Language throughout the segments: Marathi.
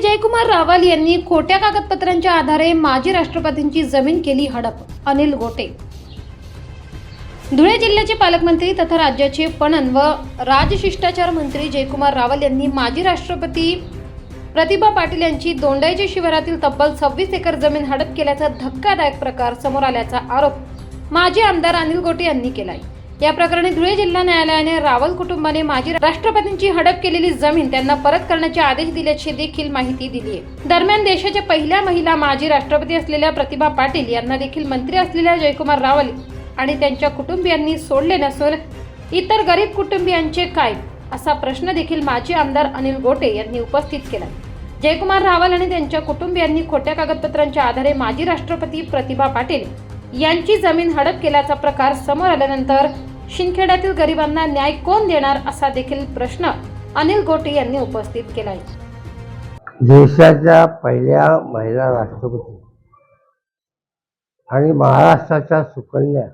जयकुमार रावल यांनी खोट्या कागदपत्रांच्या आधारे माजी राष्ट्रपतींची जमीन केली हडप. अनिल गोटे. धुळे जिल्ह्याचे पालकमंत्री तथा राज्याचे पणन व राजशिष्टाचार मंत्री जयकुमार रावल यांनी माजी राष्ट्रपती प्रतिभा पाटील यांची दोंडाईच्या शिवारातील तब्बल सव्वीस एकर जमीन हडप केल्याचा धक्कादायक प्रकार समोर आल्याचा आरोप माजी आमदार अनिल गोटे यांनी केलाय. या प्रकरणी धुळे जिल्हा न्यायालयाने रावल कुटुंबाने माजी राष्ट्रपतींची हडप केलेली जमीन त्यांना परत करण्याचे आदेश दिल्याची देखील माहिती दिली आहे. दरम्यान देशाच्या पहिल्या महिला माजी राष्ट्रपती असलेल्या प्रतिभा पाटील यांना देखील मंत्री असलेल्या जयकुमार रावल आणि त्यांच्या कुटुंबियांनी सोडले नसून इतर गरीब कुटुंबियांचे काय? असा प्रश्न देखील माजी आमदार अनिल गोटे यांनी उपस्थित केला. जयकुमार रावल आणि त्यांच्या कुटुंबियांनी खोट्या कागदपत्रांच्या आधारे माजी राष्ट्रपती प्रतिभा पाटील यांची जमीन हडप केल्याचा प्रकार समोर आल्यानंतर शिंदखेड्यातील गरिबांना न्याय कोण देणार असा देखील प्रश्न अनिल गोटे यांनी उपस्थित केला देशाच्या पहिल्या महिला राष्ट्रपती आणि महाराष्ट्राच्या सुकन्या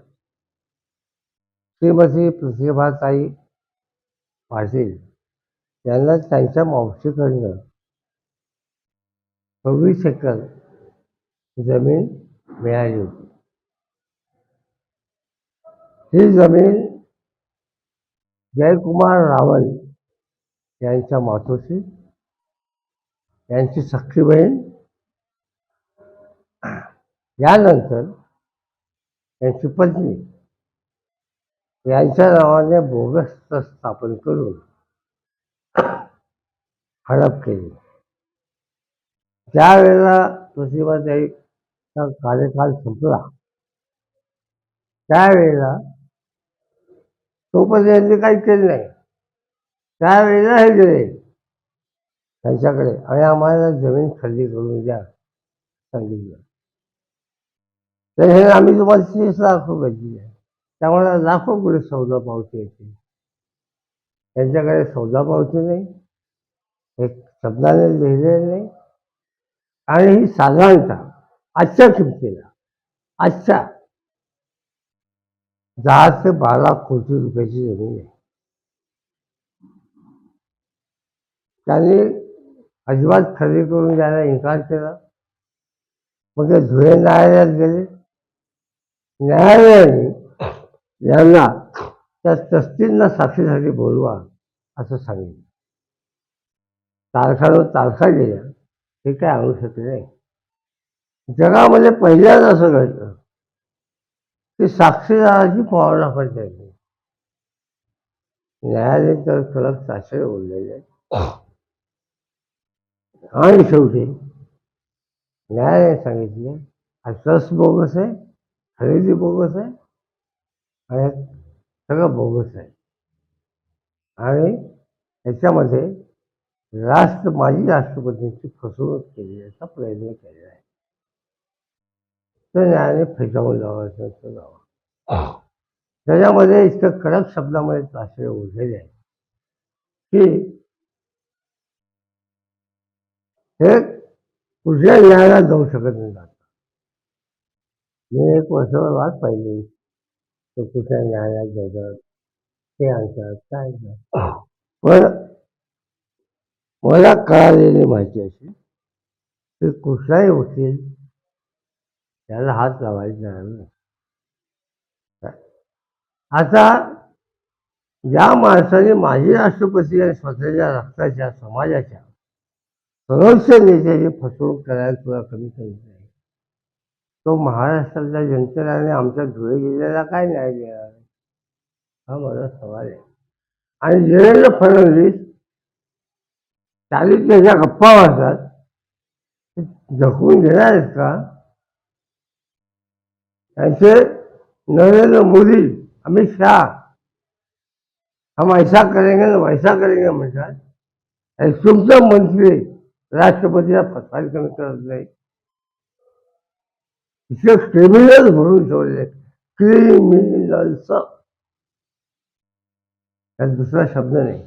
श्रीमती प्रतिभाताई पाटील यांना त्यांच्या मावशीकडनं सव्वीस एकर जमीन मिळाली होती. ही जमीन जयकुमार रावल यांच्या मातोशी यांची सख्खी बहीण. यानंतर त्यांची पत्नी यांच्या नावाने बोगस्त स्थापन करून हडप केली. त्यावेळेला प्रतिभाताईचा कार्यकाल संपला. त्यावेळेला तोपर्यंत यांनी काही केलं नाही. त्यावेळेला हे गेले त्यांच्याकडे. आणि आम्हाला जमीन खरेदी करून द्या सांगितलं. तर हे आम्ही तुम्हाला तीस लाख रुपये दिले. त्यामुळे लाखो पुढे सौदा पावती येते. त्यांच्याकडे सौदा पावती नाही. एक शब्दाने लिहिलेलं नाही. आणि ही साधारणतः आजच्या किमतीला आजच्या दहा ते बारा कोटी रुपयाची जमीन आहे. त्यांनी अजिबात खरेदी करून द्यायला इन्कार केला. मग ते धुळे न्यायालयात गेले. न्यायालयाने यांना त्या तस्तींना साक्षीसाठी बोलवा असं सांगितलं. तारखावर तारखा गेल्या हे काय आणू शकले नाही. जगामध्ये पहिल्यांदा असं घडलं. ते साक्षीदाराची पुरावा पण द्यायची न्यायालय तर कडक साक्षर बोललेले आणि शेवटी न्यायालयाने सांगितले हा ट्रस्ट बोगस आहे खरेदी बोगस आहे आणि सगळं बोगस आहे. आणि याच्यामध्ये राष्ट्र माजी राष्ट्रपतींची फसवणूक केली याचा प्रयत्न केलेला आहे. तर न्यायालयाने फेटाळून लावायचं लावा त्याच्यामध्ये इतकं कडक शब्दामध्ये आश्रय उरलेले आहे. की हे कुठल्या न्यायाला जाऊ शकत नाही आता. मी एक वर्षभर वाट पाहिली. तो कुठल्या न्यायालयात जातात ते आणतात काय आणतात. पण मला कळालेली माहिती अशी की कुठलाही वकील त्याला हात लावायचा नाही आता ज्या माणसाने माजी राष्ट्रपती आणि स्वतःच्या रक्ताच्या समाजाच्या सर्वोच्च नेत्याची फसवणूक करायला तुला कमी करीत नाही तो महाराष्ट्रातल्या जनतेला आणि आमच्या धुळे जिल्ह्याला काय न्याय देणार? हा माझा सवाल आहे. आणि देवेंद्र फडणवीस चालित्याच्या गप्पा वाचतात झकून देणार आहेत का? ऐसे नरेंद्र मोदी अमित शाह। हम ऐसा करेंगे ना वैसा करेंगे म्हणतात आणि मंत्री राष्ट्रपतीला फसवायला कमी करत नाही। इतके क्रिमिनल भरून ठेवले क्रिमिनल्स दुसरा शब्द नाही।